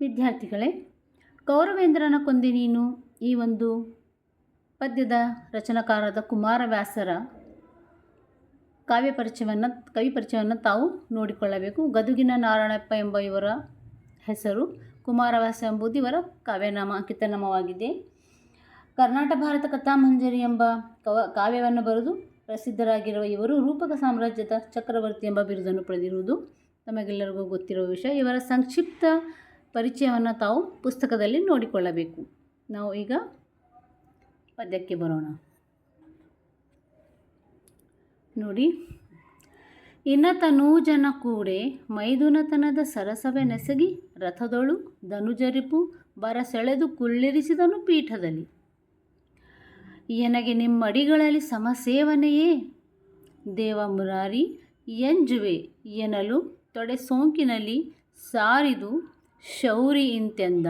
ವಿದ್ಯಾರ್ಥಿಗಳೇ ಕೌರವೇಂದ್ರನ ಕೊಂದೆ ನೀನು. ಈ ಒಂದು ಪದ್ಯದ ರಚನಾಕಾರದ ಕುಮಾರವ್ಯಾಸರ ಕಾವ್ಯ ಪರಿಚಯವನ್ನು, ಕವಿ ಪರಿಚಯವನ್ನು ತಾವು ನೋಡಿಕೊಳ್ಳಬೇಕು. ಗದುಗಿನ ನಾರಾಯಣಪ್ಪ ಎಂಬ ಇವರ ಹೆಸರು ಕುಮಾರವ್ಯಾಸ ಎಂಬುದು ಇವರ ಕಾವ್ಯನಾಮ, ಅಂಕಿತನಾಮವಾಗಿದೆ. ಕರ್ನಾಟಕ ಭಾರತ ಕಥಾಮಂಜರಿ ಎಂಬ ಕವ, ಕಾವ್ಯವನ್ನು ಬರೆದು ಪ್ರಸಿದ್ಧರಾಗಿರುವ ಇವರು ರೂಪಕ ಸಾಮ್ರಾಜ್ಯದ ಚಕ್ರವರ್ತಿ ಎಂಬ ಬಿರುದನ್ನು ಪಡೆದಿರುವುದು ತಮಗೆಲ್ಲರಿಗೂ ಗೊತ್ತಿರುವ ವಿಷಯ. ಇವರ ಸಂಕ್ಷಿಪ್ತ ಪರಿಚಯವನ್ನು ತಾವು ಪುಸ್ತಕದಲ್ಲಿ ನೋಡಿಕೊಳ್ಳಬೇಕು. ನಾವು ಈಗ ಪದ್ಯಕ್ಕೆ ಬರೋಣ. ನೋಡಿ. ಇನತನೂ ತನೂಜನ ಕೂಡೆ ಮೈದುನತನದ ಸರಸವೆ ನೆಸಗಿ ರಥದೊಳು ಧನುಜರಿಪು ಬರ ಸೆಳೆದು ಕುಳ್ಳಿರಿಸಿದನು ಪೀಠದಲ್ಲಿ. ಎನಗೆ ನಿಮ್ಮಡಿಗಳಲ್ಲಿ ಸಮಸೇವನೆಯೇ? ದೇವ ಮುರಾರಿ, ಎಂಜುವೆ ಎನಲು ತೊಡೆ ಸೋಂಕಿನಲ್ಲಿ ಸಾರಿದು ಶೌರಿ ಇಂತೆಂದ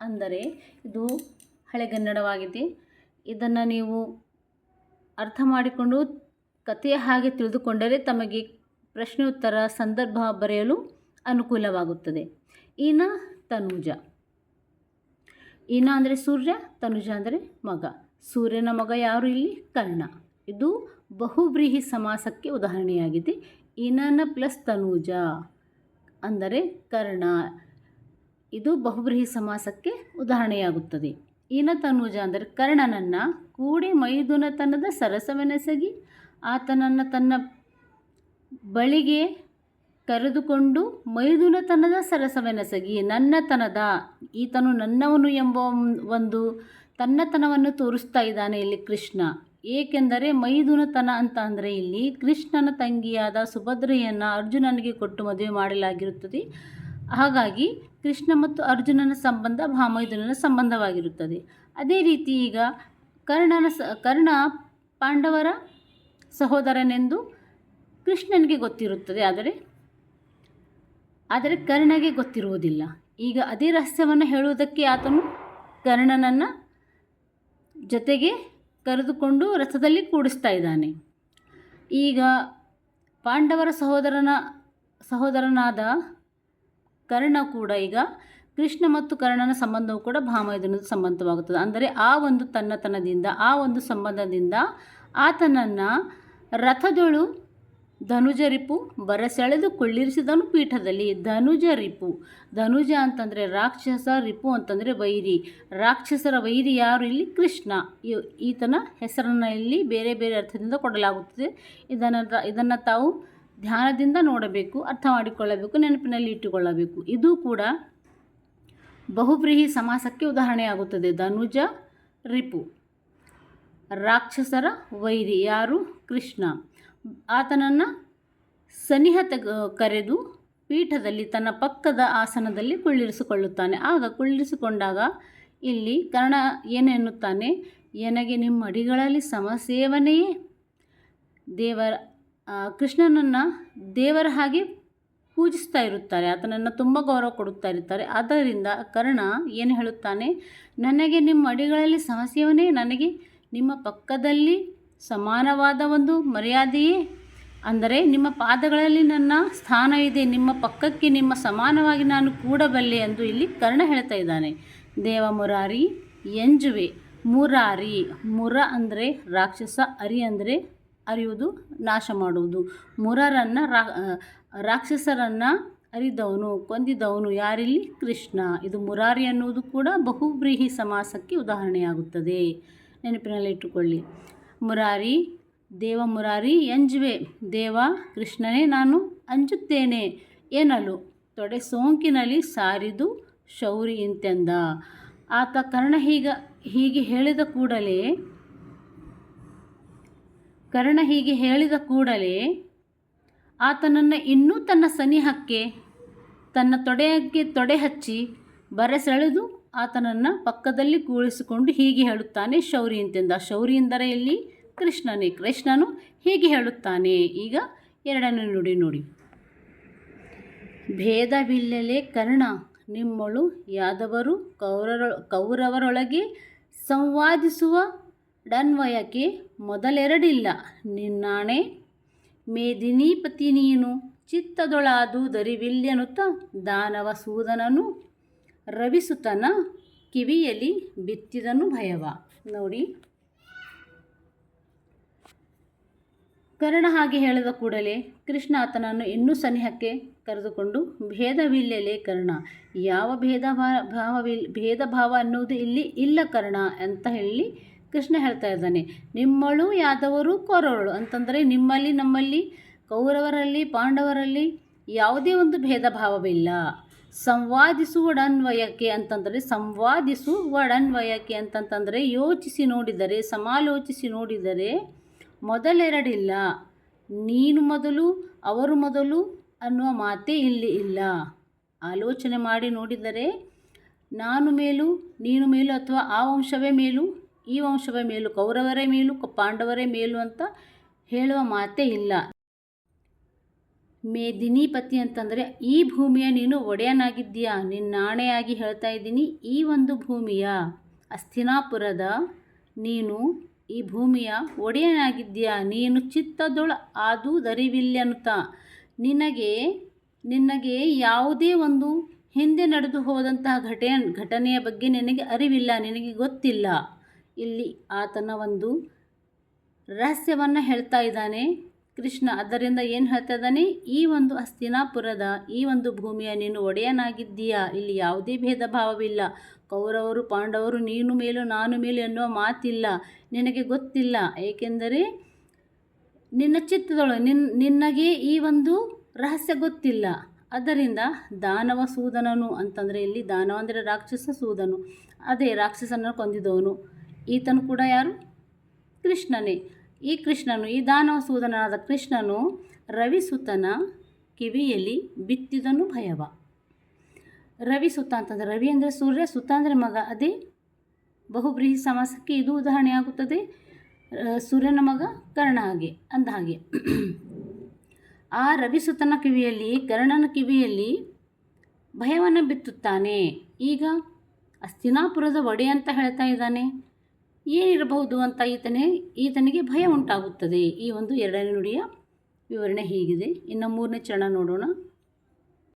ಅಂದರೆ ಇದು ಹಳೆಗನ್ನಡವಾಗಿದೆ ಇದನ್ನು ನೀವು ಅರ್ಥ ಮಾಡಿಕೊಂಡು ಕಥೆಯ ಹಾಗೆ ತಿಳಿದುಕೊಂಡರೆ ತಮಗೆ ಪ್ರಶ್ನೋತ್ತರ ಸಂದರ್ಭ ಬರೆಯಲು ಅನುಕೂಲವಾಗುತ್ತದೆ. ಈನ ತನುಜ. ಈನ ಅಂದರೆ ಸೂರ್ಯ, ತನುಜ ಅಂದರೆ ಮಗ. ಸೂರ್ಯನ ಮಗ ಯಾರು ಇಲ್ಲಿ? ಕರ್ಣ. ಇದು ಬಹುಬ್ರೀಹಿ ಸಮಾಸಕ್ಕೆ ಉದಾಹರಣೆಯಾಗಿದೆ. ಇನನ ಪ್ಲಸ್ ತನುಜ ಅಂದರೆ ಕರ್ಣ. ಇದು ಬಹುಬ್ರೀಹಿ ಸಮಾಸಕ್ಕೆ ಉದಾಹರಣೆಯಾಗುತ್ತದೆ. ಈನ ತನುಜ ಅಂದರೆ ಕರ್ಣನನ್ನು ಕೂಡಿ ಮೈದುನತನದ ಸರಸವೆನಸಗಿ ಆತನನ್ನು ತನ್ನ ಬಳಿಗೆ ಕರೆದುಕೊಂಡು ಮೈದುನತನದ ಸರಸವೆನಸಗಿ ನನ್ನತನದ ಈತನು ನನ್ನವನು ಎಂಬ ಒಂದು ತನ್ನತನವನ್ನು ತೋರಿಸ್ತಾ ಇದ್ದಾನೆ ಇಲ್ಲಿ ಕೃಷ್ಣ. ಏಕೆಂದರೆ ಮೈದುನತನ ಅಂತ ಅಂದರೆ ಇಲ್ಲಿ ಕೃಷ್ಣನ ತಂಗಿಯಾದ ಸುಭದ್ರೆಯನ್ನು ಅರ್ಜುನನಿಗೆ ಕೊಟ್ಟು ಮದುವೆ ಮಾಡಲಾಗಿರುತ್ತದೆ. ಹಾಗಾಗಿ ಕೃಷ್ಣ ಮತ್ತು ಅರ್ಜುನನ ಸಂಬಂಧ ಭಾಮೈದುನನ ಸಂಬಂಧವಾಗಿರುತ್ತದೆ. ಅದೇ ರೀತಿ ಈಗ ಕರ್ಣನ ಸ, ಕರ್ಣ ಪಾಂಡವರ ಸಹೋದರನೆಂದು ಕೃಷ್ಣನಿಗೆ ಗೊತ್ತಿರುತ್ತದೆ. ಆದರೆ ಆದರೆ ಕರ್ಣಗೆ ಗೊತ್ತಿರುವುದಿಲ್ಲ. ಈಗ ಅದೇ ರಹಸ್ಯವನ್ನು ಹೇಳುವುದಕ್ಕೆ ಆತನು ಕರ್ಣನನ್ನು ಜೊತೆಗೆ ಕರೆದುಕೊಂಡು ರಥದಲ್ಲಿ ಕೂಡಿಸ್ತಾ ಇದ್ದಾನೆ. ಈಗ ಪಾಂಡವರ ಸಹೋದರನ, ಸಹೋದರನಾದ ಕರ್ಣ ಕೂಡ ಈಗ ಕೃಷ್ಣ ಮತ್ತು ಕರ್ಣನ ಸಂಬಂಧವು ಕೂಡ ಭಾಮೈದನದ ಸಂಬಂಧವಾಗುತ್ತದೆ. ಅಂದರೆ ಆ ಒಂದು ತನ್ನತನದಿಂದ, ಆ ಒಂದು ಸಂಬಂಧದಿಂದ ಆತನನ್ನು ರಥದೊಳು ಧನುಜರಿಪು ಬರಸೆಳೆದು ಕೊಳ್ಳಿರಿಸಿದನು ಪೀಠದಲ್ಲಿ. ಧನುಜ ರಿಪು, ಧನುಜ ಅಂತಂದರೆ ರಾಕ್ಷಸ ರಿಪು ಅಂತಂದರೆ ವೈರಿ. ರಾಕ್ಷಸರ ವೈರಿ ಯಾರು ಇಲ್ಲಿ? ಕೃಷ್ಣ. ಈತನ ಹೆಸರನ್ನು ಇಲ್ಲಿ ಬೇರೆ ಬೇರೆ ಅರ್ಥದಿಂದ ಕೊಡಲಾಗುತ್ತದೆ. ಇದನ್ನು ಇದನ್ನು ತಾವು ಧ್ಯಾನದಿಂದ ನೋಡಬೇಕು, ಅರ್ಥ ಮಾಡಿಕೊಳ್ಳಬೇಕು, ನೆನಪಿನಲ್ಲಿ ಇಟ್ಟುಕೊಳ್ಳಬೇಕು. ಇದು ಕೂಡ ಬಹುಬ್ರೀಹಿ ಸಮಾಸಕ್ಕೆ ಉದಾಹರಣೆಯಾಗುತ್ತದೆ. ಧನುಜ, ರಿಪು. ರಾಕ್ಷಸರ ವೈರಿ. ಯಾರು? ಕೃಷ್ಣ. ಆತನನ್ನು ಸನಿಹತೆ ಕರೆದು ಪೀಠದಲ್ಲಿ ತನ್ನ ಪಕ್ಕದ ಆಸನದಲ್ಲಿ ಕುಳ್ಳಿರಿಸಿಕೊಳ್ಳುತ್ತಾನೆ. ಆಗ ಕುಳ್ಳಿರಿಸಿಕೊಂಡಾಗ ಇಲ್ಲಿ ಕರ್ಣ ಏನು ಎನ್ನುತ್ತಾನೆ ಎನಗೆ ನಿಮ್ಮ ಅಡಿಗಳಲ್ಲಿ ಸಮಸೇವನೆಯೇ? ದೇವರ ಕೃಷ್ಣನನ್ನು ದೇವರ ಹಾಗೆ ಪೂಜಿಸ್ತಾ ಇರುತ್ತಾರೆ, ಆತನನ್ನು ತುಂಬ ಗೌರವ ಕೊಡುತ್ತಾ ಇರುತ್ತಾರೆ. ಆದ್ದರಿಂದ ಕರ್ಣ ಏನು ಹೇಳುತ್ತಾನೆ, ನನಗೆ ನಿಮ್ಮ ಅಡಿಗಳಲ್ಲಿ ಸಮಸ್ಯೆಯವನೇ, ನನಗೆ ನಿಮ್ಮ ಪಕ್ಕದಲ್ಲಿ ಸಮಾನವಾದ ಒಂದು ಮರ್ಯಾದೆಯೇ? ಅಂದರೆ ನಿಮ್ಮ ಪಾದಗಳಲ್ಲಿ ನನ್ನ ಸ್ಥಾನ ಇದೆ, ನಿಮ್ಮ ಪಕ್ಕಕ್ಕೆ ನಿಮ್ಮ ಸಮಾನವಾಗಿ ನಾನು ಕೂಡಬಲ್ಲೆ ಎಂದು ಇಲ್ಲಿ ಕರ್ಣ ಹೇಳ್ತಾ ಇದ್ದಾನೆ. ದೇವ ಮುರಾರಿ, ಎಂಜುವೆ, ಮುರಾರಿ, ಮುರ ಅಂದರೆ ರಾಕ್ಷಸ, ಅರಿ ಅಂದರೆ ಅರಿಯುವುದು, ನಾಶ ಮಾಡುವುದು. ಮುರರನ್ನು ರಾ ರಾಕ್ಷಸರನ್ನು ಅರಿದವನು, ಕೊಂದಿದವನು ಯಾರಿಲ್ಲಿ? ಕೃಷ್ಣ. ಇದು ಮುರಾರಿ ಅನ್ನುವುದು ಕೂಡ ಬಹುಬ್ರೀಹಿ ಸಮಾಸಕ್ಕೆ ಉದಾಹರಣೆಯಾಗುತ್ತದೆ. ನೆನಪಿನಲ್ಲಿಟ್ಟುಕೊಳ್ಳಿ ಮುರಾರಿ, ದೇವ ಮುರಾರಿ ಎಂಜುವೆ ದೇವ ಕೃಷ್ಣನೇ, ನಾನು ಅಂಜುತ್ತೇನೆ, ಏನಲು? ತೊಡೆ ಸೋಂಕಿನಲ್ಲಿ ಸಾರಿದು ಶೌರಿ ಇಂತೆಂದ. ಆತ ಕರ್ಣ ಹೀಗ, ಹೀಗೆ ಹೇಳಿದ ಕೂಡಲೇ ಕರ್ಣ ಹೀಗೆ ಹೇಳಿದ ಕೂಡಲೇ, ಆತನನ್ನು ಇನ್ನೂ ತನ್ನ ಸನಿಹಕ್ಕೆ, ತನ್ನ ತೊಡೆಯಕ್ಕೆ ತೊಡೆ ಹಚ್ಚಿ ಬರೆಸೆಳೆದು ಆತನನ್ನು ಪಕ್ಕದಲ್ಲಿ ಕೂರಿಸಿಕೊಂಡು ಹೀಗೆ ಹೇಳುತ್ತಾನೆ, ಶೌರಿ ಎಂತೆಂದ? ಶೌರಿ ಎಂದರೆ ಇಲ್ಲಿ ಕೃಷ್ಣನೇ, ಕೃಷ್ಣನು ಹೀಗೆ ಹೇಳುತ್ತಾನೆ. ಈಗ ಎರಡನೇ ನುಡಿ ನೋಡಿ. ಭೇದವಿಲ್ಲಲೇ ಕರ್ಣ, ನಿಮ್ಮಳು ಯಾದವರು ಕೌರರ, ಕೌರವರೊಳಗೆ ಸಂವಾದಿಸುವ ಡನ್ವಯಕ್ಕೆ ಮೊದಲೆರಡಿಲ್ಲ. ನಿನ್ನಾಣೆ? ಮೇದಿನೀಪತಿ ನೀನು ಚಿತ್ತದೊಳಾದು ದರಿವಿಲ್ಯನುತ ದಾನವ ಸೂದನನು ರವಿಸುತನ ಕಿವಿಯಲ್ಲಿ ಬಿತ್ತಿದನು ಭಯವ. ನೋಡಿ. ಕರ್ಣ ಹಾಗೆ ಹೇಳಿದ ಕೂಡಲೇ ಕೃಷ್ಣ ಆತನನ್ನು ಇನ್ನೂ ಸನಿಹಕ್ಕೆ ಕರೆದುಕೊಂಡು, ಭೇದವಿಲ್ಲೆಲೆ ಕರ್ಣ, ಯಾವ ಭೇದ ಭಾವವಿಲ್, ಭೇದ ಭಾವ ಅನ್ನುವುದು ಇಲ್ಲಿ ಇಲ್ಲ ಕರ್ಣ ಅಂತ ಹೇಳಿ ಕೃಷ್ಣ ಹೇಳ್ತಾ ಇದ್ದಾನೆ, ನಿಮ್ಮಳು ಯಾದವರು ಕೌರವಳು? ಅಂತಂದರೆ, ನಿಮ್ಮಲ್ಲಿ, ನಮ್ಮಲ್ಲಿ, ಕೌರವರಲ್ಲಿ, ಪಾಂಡವರಲ್ಲಿ ಯಾವುದೇ ಒಂದು ಭೇದ ಭಾವವಿಲ್ಲ ಸಂವಾದಿಸುವಡನ್ವಯಕ್ಕೆ ಅಂತಂದರೆ ಸಂವಾದಿಸುವಡನ್ವಯಕ್ಕೆ ಅಂತಂತಂದರೆ, ಯೋಚಿಸಿ ನೋಡಿದರೆ, ಸಮಾಲೋಚಿಸಿ ನೋಡಿದರೆ ಮೊದಲೆರಡಿಲ್ಲ. ನೀನು ಮೊದಲು, ಅವರು ಮೊದಲು ಅನ್ನುವ ಮಾತೇ ಇಲ್ಲಿ ಇಲ್ಲ. ಆಲೋಚನೆ ಮಾಡಿ ನೋಡಿದರೆ, ನಾನು ಮೇಲು, ನೀನು ಮೇಲು ಅಥವಾ ಆ ವಂಶವೇ ಮೇಲು ಈ ವಂಶವೇ ಮೇಲು, ಕೌರವರೇ ಮೇಲು ಪಾಂಡವರೇ ಮೇಲು ಅಂತ ಹೇಳುವ ಮಾತೇ ಇಲ್ಲ. ಮೇದಿನಿಪತಿ ಅಂತಂದರೆ, ಈ ಭೂಮಿಯ ನೀನು ಒಡೆಯನಾಗಿದ್ದೀಯಾ? ನಿನ್ನಾಣೆಯಾಗಿ ಹೇಳ್ತಾ ಇದ್ದೀನಿ, ಈ ಒಂದು ಭೂಮಿಯ ಅಸ್ಥಿನಾಪುರದ ನೀನು ಈ ಭೂಮಿಯ ಒಡೆಯನಾಗಿದ್ದೀಯಾ? ನೀನು ಚಿತ್ತದೊಳ ಆದು ದರಿವಿಲ್ಲನುತ ನಿನಗೆ ನಿನಗೆ ಯಾವುದೇ ಒಂದು ಹಿಂದೆ ನಡೆದು ಹೋದಂತಹ ಘಟೆ ಘಟನೆಯ ಬಗ್ಗೆ ನಿನಗೆ ಅರಿವಿಲ್ಲ, ನಿನಗೆ ಗೊತ್ತಿಲ್ಲ. ಇಲ್ಲಿ ಆತನ ಒಂದು ರಹಸ್ಯವನ್ನು ಹೇಳ್ತಾ ಇದ್ದಾನೆ. ಕೃಷ್ಣ, ಅದರಿಂದ ಏನು ಹೇಳ್ತಾ ಇದ್ದಾನೆ? ಈ ಒಂದು ಹಸ್ತಿನಾಪುರದ ಈ ಒಂದು ಭೂಮಿಯ ನೀನು ಒಡೆಯನಾಗಿದ್ದೀಯಾ? ಇಲ್ಲಿ ಯಾವುದೇ ಭೇದ ಭಾವವಿಲ್ಲ ಕೌರವರು, ಪಾಂಡವರು, ನೀನು ಮೇಲು, ನಾನು ಮೇಲು ಎನ್ನುವ ಮಾತಿಲ್ಲ. ನಿನಗೆ ಗೊತ್ತಿಲ್ಲ. ಏಕೆಂದರೆ ನಿನ್ನ ಚಿತ್ತದೊಳಗೆ ನಿನ್ನ ನಿನಗೆ ಈ ಒಂದು ರಹಸ್ಯ ಗೊತ್ತಿಲ್ಲ. ಅದರಿಂದ ದಾನವ ಸೂದನನು ಅಂತಂದರೆ ಇಲ್ಲಿ ದಾನವ ಅಂದರೆ ರಾಕ್ಷಸ ಸೂದನು. ಅದೇ ರಾಕ್ಷಸನ ಕೊಂದಿದವನು. ಈತನು ಕೂಡ ಯಾರು? ಕೃಷ್ಣನೇ. ಈ ಕೃಷ್ಣನು, ಈ ದಾನವ ಸೂದನಾದ ಕೃಷ್ಣನು ರವಿಸುತನ ಕಿವಿಯಲ್ಲಿ ಬಿತ್ತಿದನು ಭಯವ. ರವಿ ಸುತ ಅಂತಂದರೆ, ರವಿ ಅಂದರೆ ಸೂರ್ಯ, ಸುತ ಅಂದರೆ ಮಗ. ಅದೇ ಬಹುಬ್ರೀಹಿ ಸಮಾಸಕ್ಕೆ ಇದು ಉದಾಹರಣೆ ಆಗುತ್ತದೆ. ಸೂರ್ಯನ ಮಗ ಕರ್ಣ ಹಾಗೆ, ಅಂದ ಹಾಗೆ. ಆ ರವಿಸುತನ ಕಿವಿಯಲ್ಲಿ, ಕರ್ಣನ ಕಿವಿಯಲ್ಲಿ ಭಯವನ್ನು ಬಿತ್ತುತ್ತಾನೆ. ಈಗ ಅಸ್ತಿನಾಪುರದ ಒಡೆ ಅಂತ ಹೇಳ್ತಾ ಇದ್ದಾನೆ. ಏನಿರಬಹುದು ಅಂತ ಈತನೇ, ಈತನಿಗೆ ಭಯ ಉಂಟಾಗುತ್ತದೆ. ಈ ಒಂದು ಎರಡನೇ ನುಡಿಯ ವಿವರಣೆ ಹೀಗಿದೆ. ಇನ್ನು ಮೂರನೇ ಚರಣ ನೋಡೋಣ.